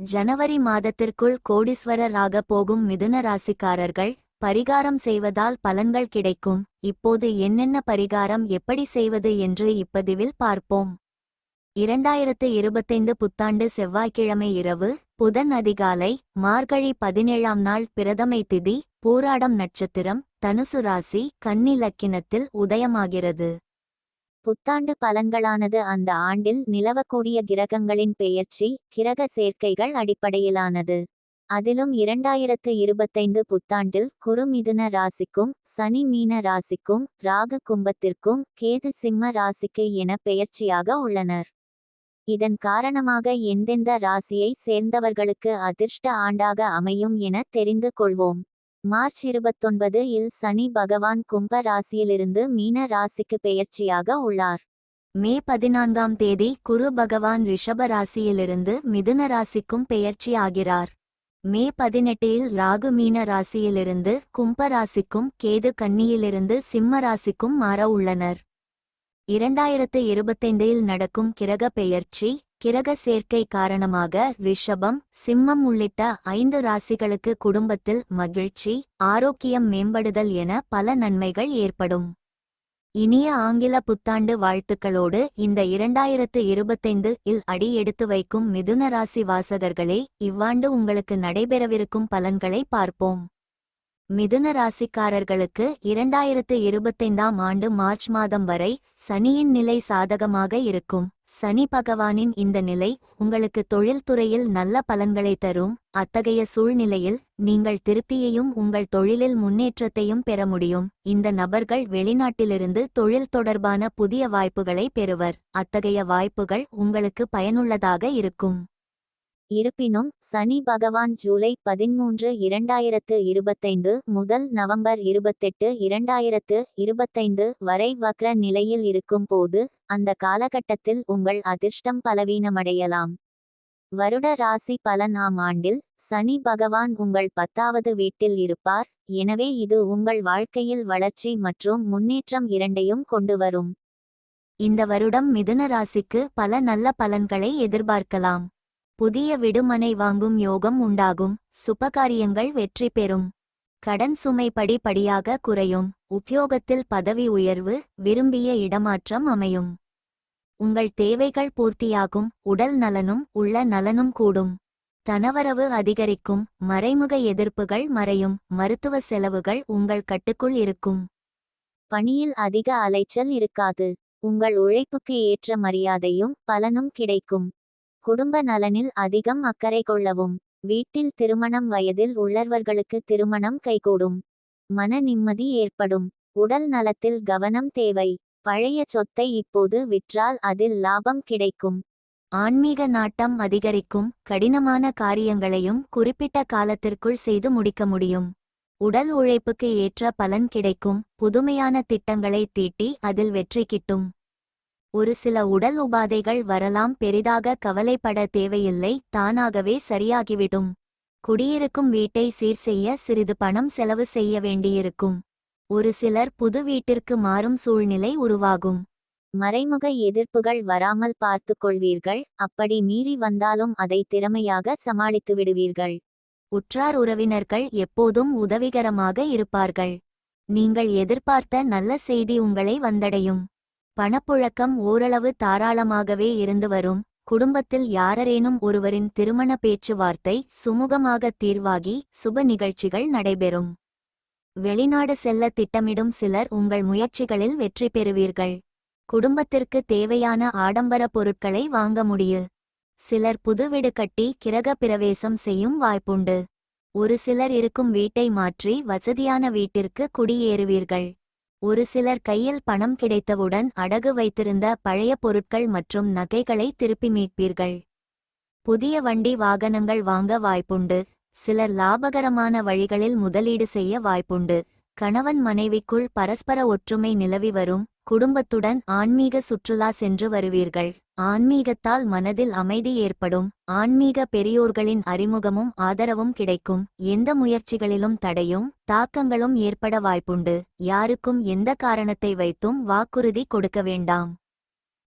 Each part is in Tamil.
ஜனவரி மாதத்திற்குள் கோடீஸ்வரராக போகும் மிதுன ராசிக்காரர்கள் பரிகாரம் செய்வதால் பலன்கள் கிடைக்கும். இப்போது என்னென்ன பரிகாரம் எப்படி செய்வது என்று இப்பதிவில் பார்ப்போம். இரண்டாயிரத்து இருபத்தைந்து புத்தாண்டு செவ்வாய்க்கிழமை இரவு புதன் அதிகாலை மார்கழி பதினேழாம் நாள் பிரதமை திதி பூராடம் நட்சத்திரம் தனுசு ராசி கன்னி லக்கினத்தில் உதயமாகிறது. புத்தாண்டு பலன்களானது அந்த ஆண்டில் நிலவக்கூடிய கிரகங்களின் பெயர்ச்சி கிரக சேர்க்கைகள் அடிப்படையிலானது. அதிலும் இரண்டாயிரத்து இருபத்தைந்து புத்தாண்டில் குரு மிதுன ராசிக்கும் சனி மீன ராசிக்கும் ராகு கும்பத்திற்கும் கேது சிம்ம ராசிக்கு என பெயர்ச்சியாக உள்ளனர். இதன் காரணமாக எந்தெந்த ராசியை சேர்ந்தவர்களுக்கு அதிர்ஷ்ட ஆண்டாக அமையும் என தெரிந்து கொள்வோம். மார்ச் இருபத்தொன்பது இல் சனி பகவான் கும்ப ராசியிலிருந்து மீன ராசிக்கு பெயர்ச்சியாக உள்ளார். மே பதினான்காம் தேதி குரு பகவான் ரிஷப ராசியிலிருந்து மிதுன ராசிக்கும் பெயர்ச்சி ஆகிறார் மே பதினெட்டில் ராகு மீன ராசியிலிருந்து கும்ப ராசிக்கும் கேது கன்னியிலிருந்து சிம்ம ராசிக்கும் மாற உள்ளனர். இரண்டாயிரத்து இருபத்தைந்தில் நடக்கும் கிரக பெயர்ச்சி கிரக சேர்க்கை காரணமாக ரிஷபம் சிம்மம் உள்ளிட்ட ஐந்து ராசிகளுக்கு குடும்பத்தில் மகிழ்ச்சி ஆரோக்கியம் மேம்படுதல் என பல நன்மைகள் ஏற்படும். இனிய ஆங்கில புத்தாண்டு வாழ்த்துக்களோடு இந்த இரண்டாயிரத்து இருபத்தைந்து இல் அடி எடுத்து வைக்கும் மிதுன ராசி வாசகர்களே இவ்வாண்டு உங்களுக்கு நடைபெறவிருக்கும் பலன்களை பார்ப்போம். மிதுன ராசிக்காரர்களுக்கு இரண்டாயிரத்து இருபத்தைந்தாம் ஆண்டு மார்ச் மாதம் வரை சனியின் நிலை சாதகமாக இருக்கும். சனி பகவானின் இந்த நிலை உங்களுக்கு தொழில்துறையில் நல்ல பலன்களை தரும். அத்தகைய சூழ்நிலையில் நீங்கள் திருப்தியையும் உங்கள் தொழிலில் முன்னேற்றத்தையும் பெற முடியும். இந்த நபர்கள் வெளிநாட்டிலிருந்து தொழில் தொடர்பான புதிய வாய்ப்புகளை பெறுவர். அத்தகைய வாய்ப்புகள் உங்களுக்கு பயனுள்ளதாக இருக்கும். இருப்பினும் சனி பகவான் ஜூலை பதிமூன்று இரண்டாயிரத்து இருபத்தைந்து முதல் நவம்பர் இருபத்தெட்டு இரண்டாயிரத்து இருபத்தைந்து வரை வக்ர நிலையில் இருக்கும் போது அந்த காலகட்டத்தில் உங்கள் அதிர்ஷ்டம் பலவீனமடையலாம். வருட ராசி பலன் ஆம் ஆண்டில் சனி பகவான் உங்கள் பத்தாவது வீட்டில் இருப்பார் எனவே இது உங்கள் வாழ்க்கையில் வளர்ச்சி மற்றும் முன்னேற்றம் இரண்டையும் கொண்டு வரும். இந்த வருடம் மிதுன ராசிக்கு பல நல்ல பலன்களை எதிர்பார்க்கலாம். புதிய விடுமனை வாங்கும் யோகம் உண்டாகும். சுபகாரியங்கள் வெற்றி பெறும். கடன் சுமை படிப்படியாக குறையும். உத்தியோகத்தில் பதவி உயர்வு விரும்பிய இடமாற்றம் அமையும். உங்கள் தேவைகள் பூர்த்தியாகும். உடல் நலனும் உள்ள நலனும் கூடும். தனவரவு அதிகரிக்கும். மறைமுக எதிர்ப்புகள் மறையும். மருத்துவ செலவுகள் உங்கள் கட்டுக்குள் இருக்கும். பணியில் அதிக அலைச்சல் இருக்காது. உங்கள் உழைப்புக்கு ஏற்ற மரியாதையும் பலனும் கிடைக்கும். குடும்ப நலனில் அதிகம் அக்கறை கொள்ளவும். வீட்டில் திருமணம் வயதில் உள்ளவர்களுக்கு திருமணம் கைகூடும். மன நிம்மதி ஏற்படும். உடல் நலத்தில் கவனம் தேவை. பழைய சொத்தை இப்போது விற்றால் அதில் லாபம் கிடைக்கும். ஆன்மீக நாட்டம் அதிகரிக்கும். கடினமான காரியங்களையும் குறிப்பிட்ட காலத்திற்குள் செய்து முடிக்க முடியும். உடல் உழைப்புக்கு ஏற்ற பலன் கிடைக்கும். புதுமையான திட்டங்களை தீட்டி அதில் வெற்றி கிட்டும். ஒரு சில உடல் உபாதைகள் வரலாம். பெரிதாக கவலைப்பட தேவையில்லை. தானாகவே சரியாகிவிடும். குடியிருக்கும் வீட்டை சீர் செய்ய சிறிது பணம் செலவு செய்ய வேண்டியிருக்கும். ஒரு சிலர் புது வீட்டிற்கு மாறும் சூழ்நிலை உருவாகும். மறைமுக எதிர்ப்புகள் வராமல் பார்த்து கொள்வீர்கள். அப்படி மீறி வந்தாலும் அதை திறமையாக சமாளித்து விடுவீர்கள். உற்றார் உறவினர்கள் எப்போதும் உதவிகரமாக இருப்பார்கள். நீங்கள் எதிர்பார்த்த நல்ல செய்தி உங்களை வந்தடையும். பணப்புழக்கம் ஓரளவு தாராளமாகவே இருந்து வரும். குடும்பத்தில் யாரரேனும் ஒருவரின் திருமண பேச்சுவார்த்தை சுமூகமாக தீர்வாகி சுப நிகழ்ச்சிகள் நடைபெறும். வெளிநாடு செல்ல திட்டமிடும் சிலர் உங்கள் முயற்சிகளில் வெற்றி பெறுவீர்கள். குடும்பத்திற்கு தேவையான ஆடம்பர பொருட்களை வாங்க முடியு. சிலர் புது வீடு கட்டி கிரக பிரவேசம் செய்யும் வாய்ப்புண்டு. ஒரு சிலர் இருக்கும் வீட்டை மாற்றி வசதியான வீட்டிற்கு குடியேறுவீர்கள். ஒரு சிலர் கையில் பணம் கிடைத்தவுடன் அடகு வைத்திருந்த பழைய பொருட்கள் மற்றும் நகைகளை திருப்பி மீட்பீர்கள். புதிய வண்டி வாகனங்கள் வாங்க வாய்ப்புண்டு. சிலர் லாபகரமான வழிகளில் முதலீடு செய்ய வாய்ப்புண்டு. கணவன் மனைவிக்குள் பரஸ்பர ஒற்றுமை நிலவி வரும். குடும்பத்துடன் ஆன்மீக சுற்றுலா சென்று வருவீர்கள். ஆன்மீகத்தால் மனதில் அமைதி ஏற்படும். ஆன்மீக பெரியோர்களின் அறிமுகமும் ஆதரவும் கிடைக்கும். எந்த முயற்சிகளிலும் தடையும் தாக்கங்களும் ஏற்பட வாய்ப்புண்டு. யாருக்கும் எந்த காரணத்தை வைத்தும் வாக்குறுதி கொடுக்க வேண்டாம்.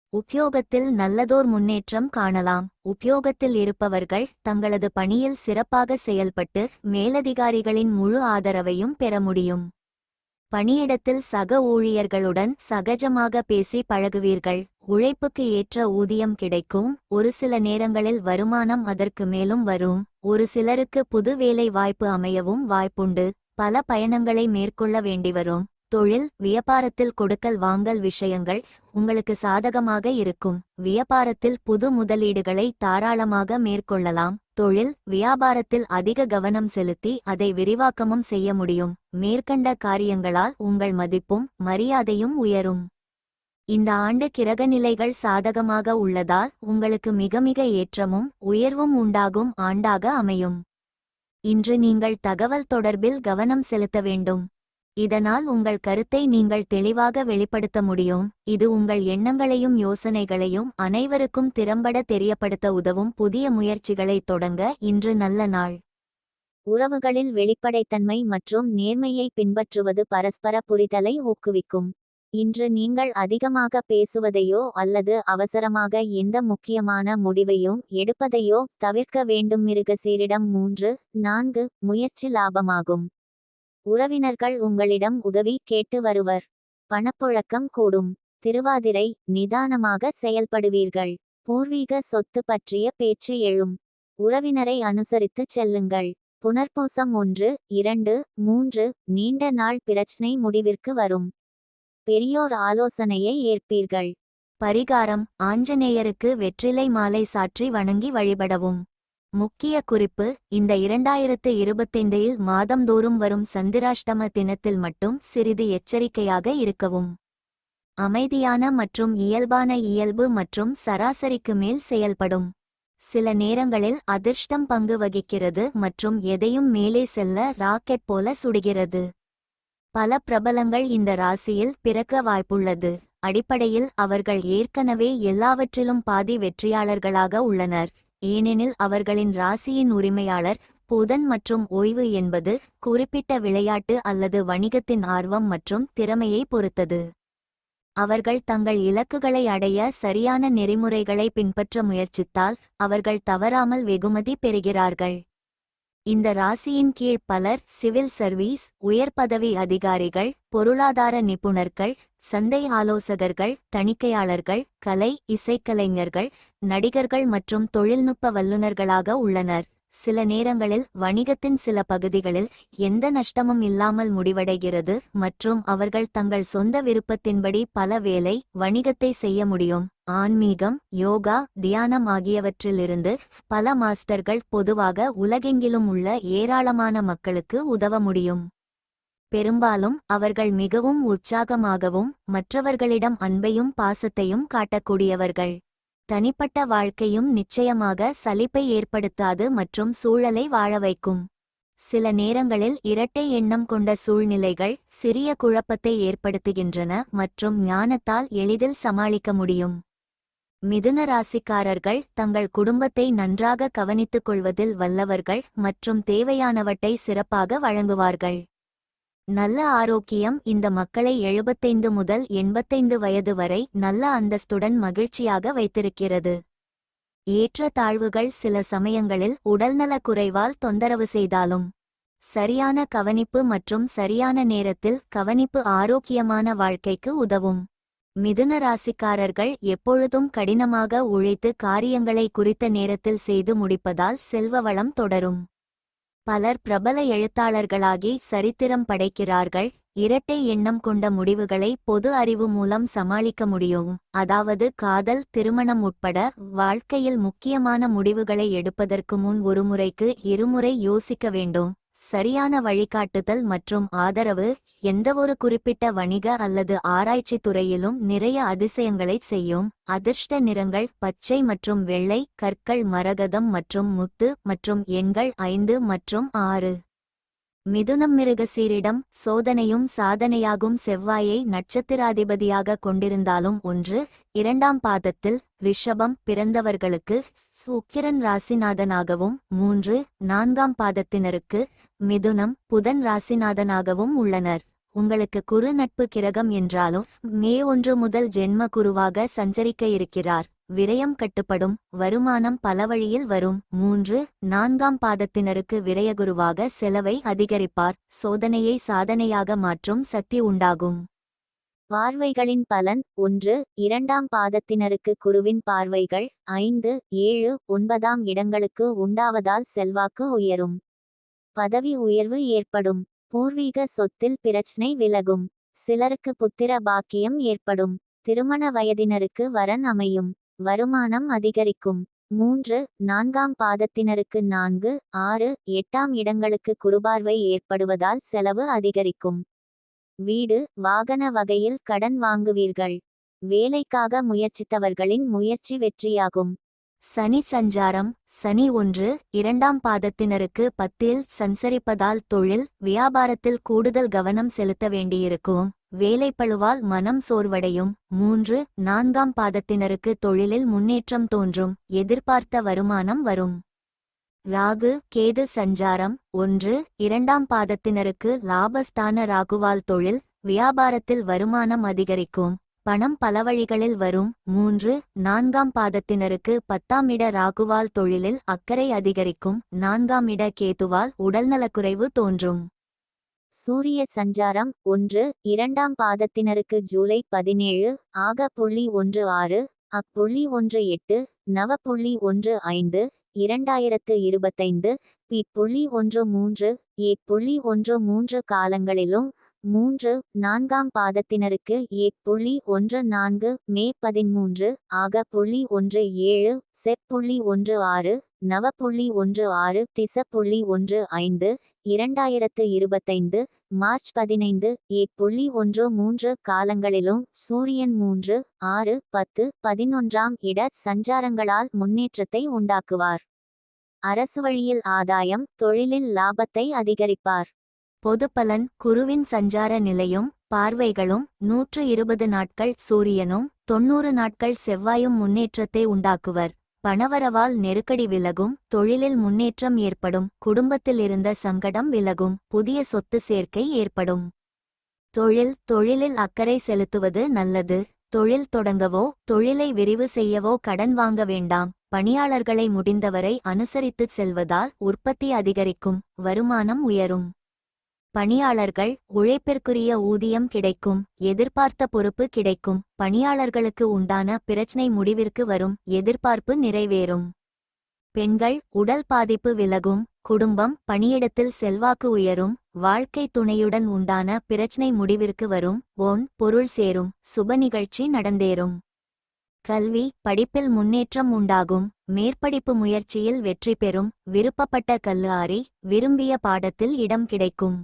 உத்தியோகத்தில் நல்லதோர் முன்னேற்றம் காணலாம். உத்தியோகத்தில் இருப்பவர்கள் தங்களது பணியில் சிறப்பாக செயல்பட்டு மேலதிகாரிகளின் முழு ஆதரவையும் பெற முடியும். பணியிடத்தில் சக ஊழியர்களுடன் சகஜமாக பேசி பழகுவீர்கள். உழைப்புக்கு ஏற்ற ஊதியம் கிடைக்கும். ஒரு சில நேரங்களில் வருமானம் அதற்கு மேலும் வரும். ஒரு சிலருக்கு புது வேலை வாய்ப்பு அமையவும் வாய்ப்புண்டு. பல பயணங்களை மேற்கொள்ள வேண்டி வரும் தொழில் வியாபாரத்தில் கொடுக்கல் வாங்கல் விஷயங்கள் உங்களுக்கு சாதகமாக இருக்கும். வியாபாரத்தில் புது முதலீடுகளை தாராளமாக மேற்கொள்ளலாம். தொழில் வியாபாரத்தில் அதிக கவனம் செலுத்தி அதை விரிவாக்கமும் செய்ய முடியும். மேற்கண்ட காரியங்களால் உங்கள் மதிப்பும் மரியாதையும் உயரும். இந்த ஆண்டு கிரகநிலைகள் சாதகமாக உள்ளதால் உங்களுக்கு மிக மிக ஏற்றமும் உயர்வும் உண்டாகும் ஆண்டாக அமையும். இன்று நீங்கள் தகவல் தொடர்பில் கவனம் செலுத்த வேண்டும். இதனால் உங்கள் கருத்தை நீங்கள் தெளிவாக வெளிப்படுத்த முடியும். இது உங்கள் எண்ணங்களையும் யோசனைகளையும் அனைவருக்கும் திறம்பட தெரியப்படுத்த உதவும் புதிய முயற்சிகளை தொடங்க இன்று நல்ல நாள். உறவுகளில் வெளிப்படைத்தன்மை மற்றும் நேர்மையை பின்பற்றுவது பரஸ்பர புரிதலை ஊக்குவிக்கும். இன்று நீங்கள் அதிகமாக பேசுவதையோ அல்லது அவசரமாக எந்த முக்கியமான முடிவையும் எடுப்பதையோ தவிர்க்க வேண்டும். மிருக சீரிடம் மூன்று நான்கு முயற்சி லாபமாகும். உறவினர்கள் உங்களிடம் உதவி கேட்டு வருவர். பணப்புழக்கம் கூடும். திருவாதிரை நிதானமாக செயல்படுவீர்கள். பூர்வீக சொத்து பற்றிய பேச்சு எழும். உறவினரை அனுசரித்துச் செல்லுங்கள். புனர்பூசம் ஒன்று இரண்டு மூன்று நீண்ட நாள் பிரச்சினை முடிவிற்கு வரும். பெரியோர் ஆலோசனையை ஏற்பீர்கள். பரிகாரம் ஆஞ்சநேயருக்கு வெற்றிலை மாலை சாற்றி வணங்கி வழிபடவும். முக்கிய குறிப்பு இந்த இரண்டாயிரத்து இருபத்தைந்தில் மாதந்தோறும் வரும் சந்திராஷ்டம தினத்தில் மட்டும் சிறிது எச்சரிக்கையாக இருக்கவும். அமைதியான மற்றும் இயல்பான இயல்பு மற்றும் சராசரிக்கு மேல் செயல்படும். சில நேரங்களில் அதிர்ஷ்டம் பங்கு வகிக்கிறது மற்றும் எதையும் மேலே செல்ல ராக்கெட் போல சுடுகிறது. பல பிரபலங்கள் இந்த ராசியில் பிறக்க வாய்ப்புள்ளது. அடிப்படையில் அவர்கள் ஏற்கனவே எல்லாவற்றிலும் பாதி வெற்றியாளர்களாக உள்ளனர். ஏனெனில் அவர்களின் ராசியின் உரிமையாளர் புதன் மற்றும் ஓய்வு என்பது குறிப்பிட்ட விளையாட்டு அல்லது வணிகத்தின் ஆர்வம் மற்றும் திறமையை பொறுத்தது. அவர்கள் தங்கள் இலக்குகளை அடைய சரியான நெறிமுறைகளை பின்பற்ற முயற்சித்தால் அவர்கள் தவறாமல் வெகுமதி பெறுகிறார்கள். இந்த ராசியின் கீழ் பலர் சிவில் சர்வீஸ் உயர் பதவி அதிகாரிகள் பொருளாதார நிபுணர்கள் சந்தை ஆலோசகர்கள் தணிக்கையாளர்கள் கலை இசைக்கலைஞர்கள் நடிகர்கள் மற்றும் தொழில்நுட்ப வல்லுநர்களாக உள்ளனர். சில நேரங்களில் வணிகத்தின் சில பகுதிகளில் எந்த நஷ்டமும் இல்லாமல் முடிவடைகிறது மற்றும் அவர்கள் தங்கள் சொந்த விருப்பத்தின்படி பல வேலை வணிகத்தை செய்ய முடியும். ஆன்மீகம் யோகா தியானம் ஆகியவற்றிலிருந்து பல மாஸ்டர்கள் பொதுவாக உலகெங்கிலும் உள்ள ஏராளமான மக்களுக்கு உதவ முடியும். பெரும்பாலும் அவர்கள் மிகவும் உற்சாகமாகவும் மற்றவர்களிடம் அன்பையும் பாசத்தையும் காட்டக்கூடியவர்கள். தனிப்பட்ட வாழ்க்கையும் நிச்சயமாக சலிப்பை ஏற்படுத்தாது மற்றும் சூழலை வாழ வைக்கும். சில நேரங்களில் இரட்டை எண்ணம் கொண்ட சூழ்நிலைகள் சிறிய குழப்பத்தை ஏற்படுத்துகின்றன மற்றும் ஞானத்தால் எளிதில் சமாளிக்க முடியும். மிதுன ராசிக்காரர்கள் தங்கள் குடும்பத்தை நன்றாக கவனித்துக் கொள்வதில் வல்லவர்கள் மற்றும் தேவையானவற்றை சிறப்பாக வழங்குவார்கள். நல்ல ஆரோக்கியம் இந்த மக்களை எழுபத்தைந்து முதல் எண்பத்தைந்து வயது வரை நல்ல அந்தஸ்துடன் மகிழ்ச்சியாக வைத்திருக்கிறது. ஏற்ற தாழ்வுகள் சில சமயங்களில் உடல்நலக் குறைவால் தொந்தரவு செய்தாலும் சரியான கவனிப்பு மற்றும் சரியான நேரத்தில் கவனிப்பு ஆரோக்கியமான வாழ்க்கைக்கு உதவும். மிதுன ராசிக்காரர்கள் எப்பொழுதும் கடினமாக உழைத்து காரியங்களை குறித்த நேரத்தில் செய்து முடிப்பதால் செல்வ வளம் தொடரும். பலர் பிரபல எழுத்தாளர்களாகி சரித்திரம் படைக்கிறார்கள் இரட்டை எண்ணம் கொண்ட முடிவுகளை பொது அறிவு மூலம் சமாளிக்க முடியும். அதாவது காதல் திருமணம் உட்பட வாழ்க்கையில் முக்கியமான முடிவுகளை எடுப்பதற்கு முன் ஒருமுறைக்கு இருமுறை யோசிக்க வேண்டும். சரியான வழிகாட்டுதல் மற்றும் ஆதரவு எந்தவொரு குறிப்பிட்ட வணிக அல்லது ஆராய்ச்சி துறையிலும் நிறைய அதிசயங்களைச் செய்யும். அதிர்ஷ்ட நிறங்கள் பச்சை மற்றும் வெள்ளை கற்கள் மரகதம் மற்றும் முத்து மற்றும் எண்கள் ஐந்து மற்றும் ஆறு. மிதுனம் மிருகசீரிடம் சோதனையும் சாதனையாகும் செவ்வாயை நட்சத்திராதிபதியாக கொண்டிருந்தாலும் ஒன்று இரண்டாம் பாதத்தில் ரிஷபம் பிறந்தவர்களுக்கு சுக்கிரன் ராசிநாதனாகவும் மூன்று நான்காம் பாதத்தினருக்கு மிதுனம் புதன் ராசிநாதனாகவும் உள்ளனர். உங்களுக்கு குரு நட்பு கிரகம் என்றாலும் மே ஒன்று முதல் ஜென்ம குருவாக சஞ்சரிக்க இருக்கிறார். விரயம் கட்டுப்படும் வருமானம் பல வழியில் வரும். மூன்று நான்காம் பாதத்தினருக்கு விரயகுருவாக செலவை அதிகரிப்பார் சோதனையை சாதனையாக மாற்றும் சக்தி உண்டாகும். பார்வைகளின் பலன் ஒன்று இரண்டாம் பாதத்தினருக்கு குருவின் பார்வைகள் ஐந்து ஏழு ஒன்பதாம் இடங்களுக்கு உண்டாவதால் செல்வாக்கு உயரும். பதவி உயர்வு ஏற்படும் பூர்வீக சொத்தில் பிரச்சனை விலகும் சிலருக்கு புத்திர பாக்கியம் ஏற்படும் திருமண வயதினருக்கு வரன் அமையும். வருமானம் அதிகரிக்கும். மூன்று நான்காம் பாதத்தினருக்கு நான்கு ஆறு எட்டாம் இடங்களுக்கு குறுபார்வை ஏற்படுவதால் செலவு அதிகரிக்கும். வீடு வாகன வகையில் கடன் வாங்குவீர்கள். வேலைக்காக முயற்சித்தவர்களின் முயற்சி வெற்றியாகும். சனி சஞ்சாரம் சனி ஒன்று இரண்டாம் பாதத்தினருக்கு பத்தில் சஞ்சரிப்பதால் தொழில் வியாபாரத்தில் கூடுதல் கவனம் செலுத்த வேண்டியிருக்கும். வேலைப்பழுவால் மனம் சோர்வடையும். மூன்று நான்காம் பாதத்தினருக்கு தொழிலில் முன்னேற்றம் தோன்றும். எதிர்பார்த்த வருமானம் வரும். ராகு கேது சஞ்சாரம். ஒன்று இரண்டாம் பாதத்தினருக்கு லாபஸ்தான ராகுவால் தொழில் வியாபாரத்தில் வருமானம் அதிகரிக்கும். பணம் பல வழிகளில் வரும். மூன்று நான்காம் பாதத்தினருக்கு பத்தாம் இட ராகுவால் தொழிலில் அக்கறை அதிகரிக்கும். நான்காம் இட கேதுவால் உடல்நலக்குறைவு தோன்றும். சூரிய சஞ்சாரம் ஒன்று இரண்டாம் பாதத்தினருக்கு ஜூலை பதினேழு ஆக புள்ளி ஒன்று ஆறு அப்புள்ளி ஒன்று எட்டு நவ புள்ளி ஒன்று ஐந்து இரண்டாயிரத்து இருபத்தைந்து பி புள்ளி ஒன்று மூன்று ஏ புள்ளி ஒன்று மூன்று காலங்களிலும் மூன்று நான்காம் பாதத்தினருக்கு ஏ புள்ளி ஒன்று நான்கு மே பதிமூன்று ஆக புள்ளி ஒன்று ஏழு செப் புள்ளி ஒன்று ஆறு நவ புள்ளி ஒன்று ஆறு திச புள்ளி ஒன்று ஐந்து இரண்டாயிரத்து இருபத்தைந்து மார்ச் பதினைந்து ஏ புள்ளி ஒன்று மூன்று காலங்களிலும் சூரியன் மூன்று ஆறு பத்து பதினொன்றாம் இட சஞ்சாரங்களால் முன்னேற்றத்தை உண்டாக்குவார். அரசு வழியில் ஆதாயம் தொழிலில் லாபத்தை அதிகரிப்பார். பொதுப்பலன் குருவின் சஞ்சார நிலையும் பார்வைகளும் நூற்று இருபது நாட்கள் சூரியனும் தொன்னூறு நாட்கள் செவ்வாயும் முன்னேற்றத்தை உண்டாக்குவர். பணவரவால் நெருக்கடி விலகும் தொழிலில் முன்னேற்றம் ஏற்படும் குடும்பத்தில் இருந்த சங்கடம் விலகும் புதிய சொத்து சேர்க்கை ஏற்படும். தொழில் தொழிலில் அக்கறை செலுத்துவது நல்லது. தொழில் தொடங்கவோ தொழிலை விரிவு செய்யவோ கடன் வாங்க வேண்டாம். பணியாளர்களை முடிந்தவரை அனுசரித்துச் செல்வதால் உற்பத்தி அதிகரிக்கும் வருமானம் உயரும். பணியாளர்கள் உழைப்பிற்குரிய ஊதியம் கிடைக்கும் எதிர்பார்த்த பொறுப்பு கிடைக்கும் பணியாளர்களுக்கு உண்டான பிரச்சனை முடிவிற்கு வரும் எதிர்பார்ப்பு நிறைவேறும். பெண்கள் உடல் பாதிப்பு விலகும் குடும்பம் பணியிடத்தில் செல்வாக்கு உயரும் வாழ்க்கை துணையுடன் உண்டான பிரச்சனை முடிவிற்கு வரும் ஓன் பொருள் சேரும் சுப நிகழ்ச்சி நடந்தேறும். கல்வி படிப்பில் முன்னேற்றம் உண்டாகும் மேற்படிப்பு முயற்சியில் வெற்றி பெறும் விருப்பப்பட்ட கல்லூரி விரும்பிய பாடத்தில் இடம் கிடைக்கும்.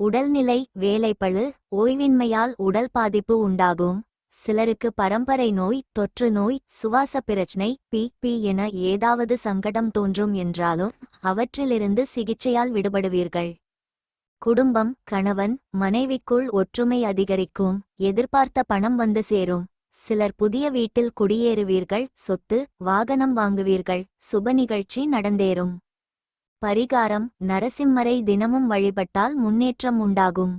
உடல்நிலை வேலைப்பழு ஓய்வின்மையால் உடல் பாதிப்பு உண்டாகும். சிலருக்கு பரம்பரை நோய் தொற்று நோய் சுவாச பிரச்சனை பி பி என ஏதாவது சங்கடம் தோன்றும் என்றாலும் அவற்றிலிருந்து சிகிச்சையால் விடுபடுவீர்கள். குடும்பம் கணவன் மனைவிக்குள் ஒற்றுமை அதிகரிக்கும் எதிர்பார்த்த பணம் வந்து சேரும். சிலர் புதிய வீட்டில் குடியேறுவீர்கள் சொத்து வாகனம் வாங்குவீர்கள் சுப நிகழ்ச்சி நடந்தேறும். பரிகாரம் நரசிம்மரை தினமும் வழிபட்டால் முன்னேற்றம் உண்டாகும்.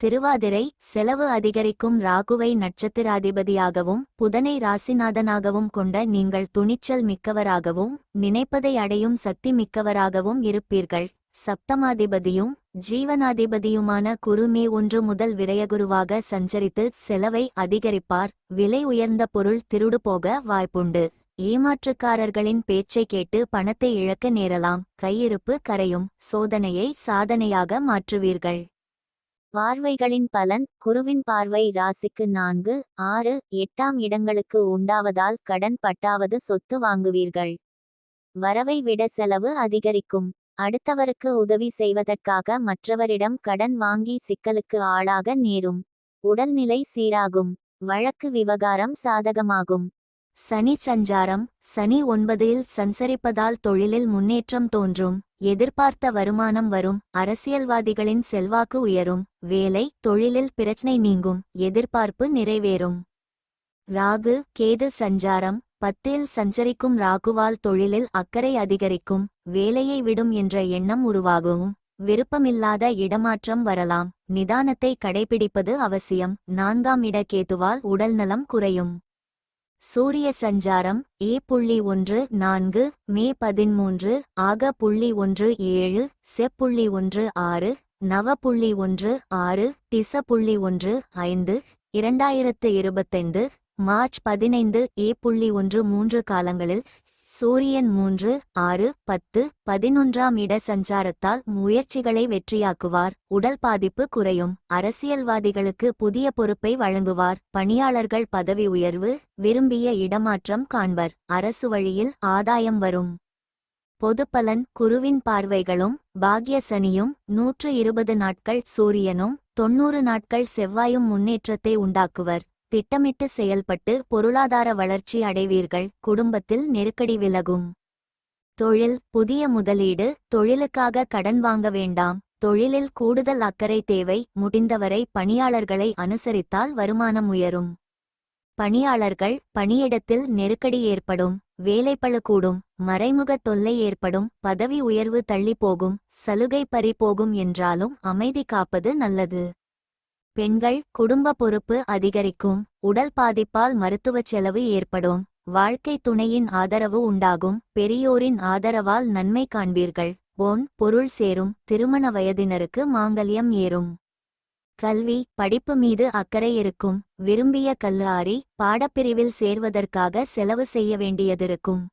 திருவாதிரை செலவு அதிகரிக்கும் ராகுவை நட்சத்திராதிபதியாகவும் புதனை ராசிநாதனாகவும் கொண்ட நீங்கள் துணிச்சல் மிக்கவராகவும் நினைப்பதை அடையும் சக்தி மிக்கவராகவும் இருப்பீர்கள். சப்தமாதிபதியும் ஜீவனாதிபதியுமான குருமே ஒன்று முதல் விரயகுருவாக சஞ்சரித்து செலவை அதிகரிப்பார். விலை உயர்ந்த பொருள் திருடு போக வாய்ப்புண்டு. ஏமாற்றுக்காரர்களின் பேச்சை கேட்டு பணத்தை இழக்க நேரலாம். கையிருப்பு கரையும் சோதனையை சாதனையாக மாற்றுவீர்கள். பார்வைகளின் பலன் குருவின் பார்வை ராசிக்கு நான்கு ஆறு எட்டாம் இடங்களுக்கு உண்டாவதால் கடன் பட்டாவது சொத்து வாங்குவீர்கள். வரவை விட செலவு அதிகரிக்கும். அடுத்தவருக்கு உதவி செய்வதற்காக மற்றவரிடம் கடன் வாங்கி சிக்கலுக்கு ஆளாக நேரும். உடல்நிலை சீராகும். வழக்கு விவகாரம் சாதகமாகும். சனி சஞ்சாரம் சனி ஒன்பதில் சஞ்சரிப்பதால் தொழிலில் முன்னேற்றம் தோன்றும் எதிர்பார்த்த வருமானம் வரும் அரசியல்வாதிகளின் செல்வாக்கு உயரும் வேலை தொழிலில் பிரச்சனை நீங்கும் எதிர்பார்ப்பு நிறைவேறும். ராகு கேது சஞ்சாரம் பத்தில் சஞ்சரிக்கும் ராகுவால் தொழிலில் அக்கறை அதிகரிக்கும் வேலையை விடும் என்ற எண்ணம் உருவாகும் விருப்பமில்லாத இடமாற்றம் வரலாம் நிதானத்தை கடைபிடிப்பது அவசியம் நான்காம் இட கேதுவால் உடல்நலம் குறையும். சூரிய சஞ்சாரம் ஏ புள்ளி ஒன்று நான்கு மே பதிமூன்று ஆக புள்ளி ஒன்று ஏழு செப்புள்ளி ஒன்று ஆறு நவ புள்ளி ஒன்று ஆறு திச புள்ளி ஒன்று ஐந்து இரண்டாயிரத்து இருபத்தைந்து மார்ச் பதினைந்து ஏ புள்ளி ஒன்று மூன்று காலங்களில் சூரியன் மூன்று ஆறு பத்து பதினொன்றாம் இட சஞ்சாரத்தால் முயற்சிகளை வெற்றியாக்குவார். உடல் பாதிப்பு குறையும். அரசியல்வாதிகளுக்கு புதிய பொறுப்பை வழங்குவார். பணியாளர்கள் பதவி உயர்வு விரும்பிய இடமாற்றம் காண்பர். அரசு வழியில் ஆதாயம் வரும். பொதுப்பலன் குருவின் பார்வைகளும் பாக்யசனியும் நூற்று இருபது நாட்கள் சூரியனும் தொன்னூறு நாட்கள் செவ்வாயும் முன்னேற்றத்தை உண்டாக்குவர். திட்டமிட்டு செயல்பட்டு பொருளாதார வளர்ச்சி அடைவீர்கள். குடும்பத்தில் நெருக்கடி விலகும். தொழில் புதிய முதலீடு தொழிலுக்காக கடன் வாங்க வேண்டாம். தொழிலில் கூடுதல் அக்கறை தேவை. முடிந்தவரை பணியாளர்களை அனுசரித்தால் வருமானம் உயரும். பணியாளர்கள் பணியிடத்தில் நெருக்கடி ஏற்படும். வேலைப்பளு கூடும். மறைமுக தொல்லை ஏற்படும். பதவி உயர்வு தள்ளி போகும் சலுகை பறி போகும் என்றாலும் அமைதி காப்பது நல்லது. பெண்கள் குடும்ப பொறுப்பு அதிகரிக்கும் உடல் பாதிப்பால் மருத்துவச் செலவு ஏற்படும் வாழ்க்கை துணையின் ஆதரவு உண்டாகும் பெரியோரின் ஆதரவால் நன்மை காண்பீர்கள் பொன் பொருள் சேரும் திருமண வயதினருக்கு மாங்கல்யம் ஏறும். கல்வி படிப்பு மீது அக்கறை இருக்கும் விரும்பிய கல்லாரி பாடப்பிரிவில் சேர்வதற்காக செலவு செய்ய வேண்டியதிருக்கும்.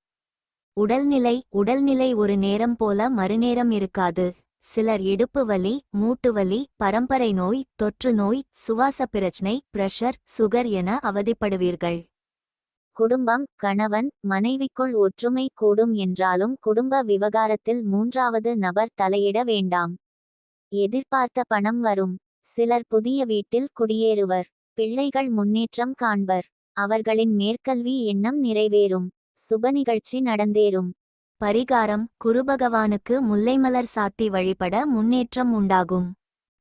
உடல்நிலை உடல்நிலை ஒரு நேரம் போல மறுநேரம் இருக்காது சிலர் இடுப்பு வலி மூட்டு வலி பரம்பரை நோய் தொற்று நோய் சுவாச பிரச்சனை பிரஷர் சுகர் என அவதிப்படுவீர்கள். குடும்பம் கணவன் மனைவிக்குள் ஒற்றுமை கூடும் என்றாலும் குடும்ப விவகாரத்தில் மூன்றாவது நபர் தலையிட வேண்டாம். எதிர்பார்த்த பணம் வரும். சிலர் புதிய வீட்டில் குடியேறுவர். பிள்ளைகள் முன்னேற்றம் காண்பர். அவர்களின் மேற்கல்வி எண்ணம் நிறைவேறும். சுப நிகழ்ச்சி நடந்தேறும். பரிகாரம் குருபகவானுக்கு முல்லைமலர் சாத்தி வழிபட முன்னேற்றம் உண்டாகும்.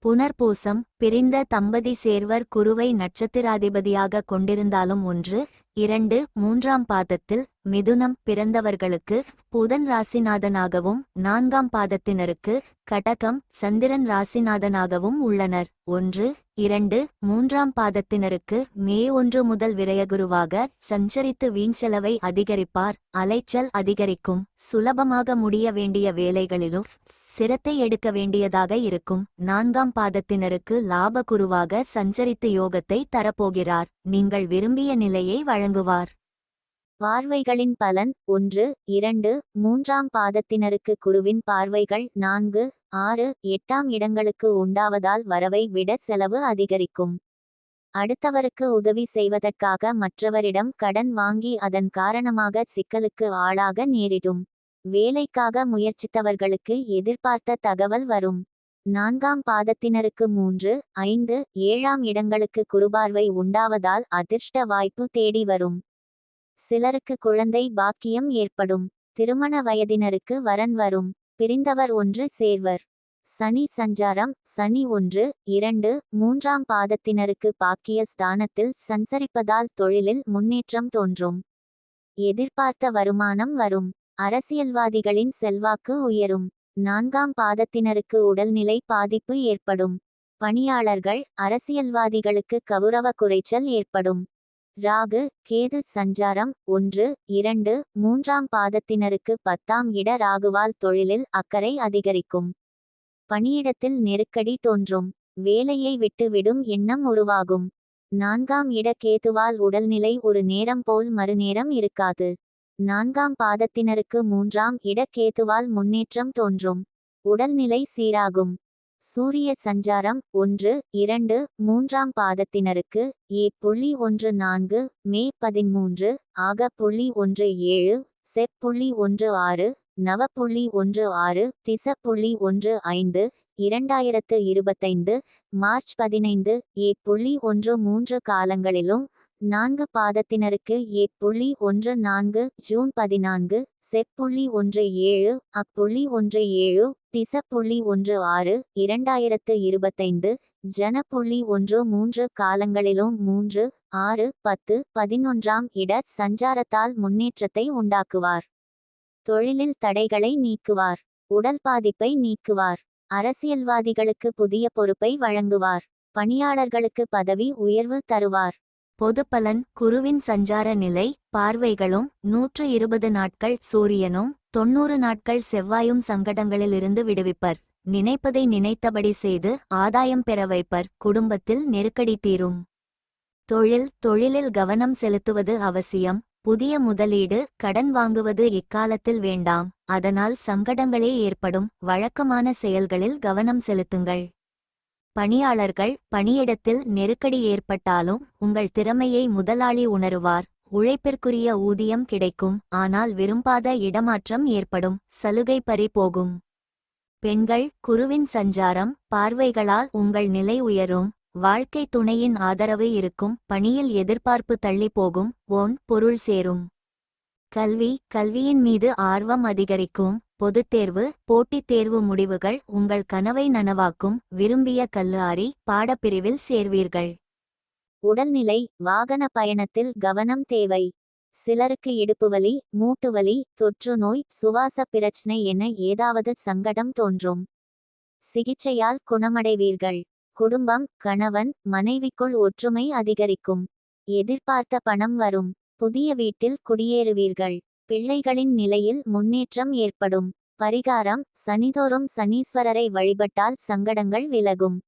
புனர்பூசம் பிரிந்த தம்பதி சேர்வர் குருவை நட்சத்திராதிபதியாக கொண்டிருந்தாலும் ஒன்று இரண்டு மூன்றாம் பாதத்தில் மிதுனம் பிறந்தவர்களுக்கு புதன் ராசிநாதனாகவும் நான்காம் பாதத்தினருக்கு கடகம் சந்திரன் ராசிநாதனாகவும் உள்ளனர். ஒன்று இரண்டு மூன்றாம் பாதத்தினருக்கு மே ஒன்று முதல் விரயகுருவாக சஞ்சரித்து வீண் செலவை அதிகரிப்பார் அலைச்சல் அதிகரிக்கும் சுலபமாக முடிய வேண்டிய வேலைகளிலும் சிரத்தை எடுக்க வேண்டியதாக இருக்கும். நான்காம் பாதத்தினருக்கு லாப குருவாக சஞ்சரித்து யோகத்தை தரப்போகிறார். நீங்கள் விரும்பிய நிலையை வழங்குவார். பார்வைகளின் பலன் ஒன்று இரண்டு மூன்றாம் பாதத்தினருக்கு குருவின் பார்வைகள் நான்கு ஆறு எட்டாம் இடங்களுக்கு உண்டாவதால் வரவை விட செலவு அதிகரிக்கும். அடுத்தவருக்கு உதவி செய்வதற்காக மற்றவரிடம் கடன் வாங்கி அதன் காரணமாக சிக்கலுக்கு ஆளாக நேரிடும். வேலைக்காக முயற்சித்தவர்களுக்கு எதிர்பார்த்த தகவல் வரும். நான்காம் பாதத்தினருக்கு மூன்று ஐந்து ஏழாம் இடங்களுக்கு குறுபார்வை உண்டாவதால் அதிர்ஷ்ட வாய்ப்பு தேடி வரும். சிலருக்கு குழந்தை பாக்கியம் ஏற்படும். திருமண வயதினருக்கு வரன் வரும். பிரிந்தவர் ஒன்று சேர்வர். சனி சஞ்சாரம் சனி ஒன்று இரண்டு மூன்றாம் பாதத்தினருக்கு பாக்கிய ஸ்தானத்தில் சஞ்சரிப்பதால் தொழிலில் முன்னேற்றம் தோன்றும். எதிர்பார்த்த வருமானம் வரும். அரசியல்வாதிகளின் செல்வாக்கு உயரும். நான்காம் பாதத்தினருக்கு உடல்நிலை பாதிப்பு ஏற்படும். பணியாளர்கள் அரசியல்வாதிகளுக்கு கௌரவ குறைச்சல் ஏற்படும். ராகு கேது சஞ்சாரம் ஒன்று இரண்டு மூன்றாம் பாதத்தினருக்கு பத்தாம் இட ராகுவால் தொழிலில் அக்கறை அதிகரிக்கும். பணியிடத்தில் நெருக்கடி தோன்றும். வேலையை விட்டுவிடும் எண்ணம் உருவாகும். நான்காம் இட கேதுவால் உடல்நிலை ஒரு நேரம் போல் மறுநேரம் இருக்காது. நான்காம் பாதத்தினருக்கு மூன்றாம் இடகேத்துவால் முன்னேற்றம் தோன்றும். உடல்நிலை சீராகும். சூரிய சஞ்சாரம் ஒன்று இரண்டு மூன்றாம் பாதத்தினருக்கு ஏ புள்ளி ஒன்று நான்கு மே பதிமூன்று ஆக புள்ளி ஒன்று ஏழு செப் புள்ளி ஒன்று ஆறு நவ புள்ளி ஒன்று ஆறு திச புள்ளி ஒன்று ஐந்து இரண்டாயிரத்து இருபத்தைந்து மார்ச் பதினைந்து ஏ புள்ளி ஒன்று மூன்று காலங்களிலும் நான்கு பாதத்தினருக்கு ஏ புள்ளி ஒன்று நான்கு ஜூன் பதினான்கு செப்புள்ளி ஒன்று ஏழு அப்புள்ளி ஒன்று ஏழு திசப்புள்ளி ஒன்று ஆறு இரண்டாயிரத்து இருபத்தைந்து ஜன புள்ளி ஒன்று மூன்று காலங்களிலும் மூன்று ஆறு பத்து பதினொன்றாம் இட சஞ்சாரத்தால் முன்னேற்றத்தை உண்டாக்குவார். தொழிலில் தடைகளை நீக்குவார். உடல் பாதிப்பை நீக்குவார். அரசியல்வாதிகளுக்கு புதிய பொறுப்பை வழங்குவார். பணியாளர்களுக்கு பதவி உயர்வு தருவார். பொதுப்பலன் குருவின் சஞ்சார நிலை பார்வைகளும் நூற்று இருபது நாட்கள் சூரியனும் தொன்னூறு நாட்கள் செவ்வாயும் சங்கடங்களிலிருந்து விடுவிப்பர். நினைப்பதை நினைத்தபடி செய்து ஆதாயம் பெற வைப்பர். குடும்பத்தில் நெருக்கடி தீரும். தொழில் தொழிலில் கவனம் செலுத்துவது அவசியம். புதிய முதலீடு கடன் வாங்குவது இக்காலத்தில் வேண்டாம். அதனால் சங்கடங்களே ஏற்படும். வழக்கமான செயல்களில் கவனம் செலுத்துங்கள். பணியாளர்கள் பணியிடத்தில் நெருக்கடி ஏற்பட்டாலும் உங்கள் திறமையை முதலாளி உணருவார். உழைப்பிற்குரிய ஊதியம் கிடைக்கும் ஆனால் விரும்பாத இடமாற்றம் ஏற்படும். சலுகை பறி போகும். பெண்கள் குருவின் சஞ்சாரம் பார்வைகளால் உங்கள் நிலை உயரும். வாழ்க்கை துணையின் ஆதரவு இருக்கும். பணியில் எதிர்பார்ப்பு தள்ளி போகும். ஓன் பொருள் சேரும். கல்வி கல்வியின் மீது ஆர்வம் அதிகரிக்கும். பொதுத் தேர்வு போட்டித் தேர்வு முடிவுகள் உங்கள் கனவை நனவாக்கும் விரும்பிய கல்லூரி பாடப்பிரிவில் சேர்வீர்கள். உடல்நிலை வாகன பயணத்தில் கவனம் தேவை. சிலருக்கு இடுப்பு வலி மூட்டு வலி தொற்று நோய் சுவாச பிரச்சனை என ஏதாவது சங்கடம் தோன்றும். சிகிச்சையால் குணமடைவீர்கள். குடும்பம் கணவன் மனைவிக்குள் ஒற்றுமை அதிகரிக்கும். எதிர்பார்த்த பணம் வரும். புதிய வீட்டில் குடியேறுவீர்கள். பிள்ளைகளின் நிலையில் முன்னேற்றம் ஏற்படும். பரிகாரம் சனிதோறும் சனீஸ்வரரை வழிபட்டால் சங்கடங்கள் விலகும்.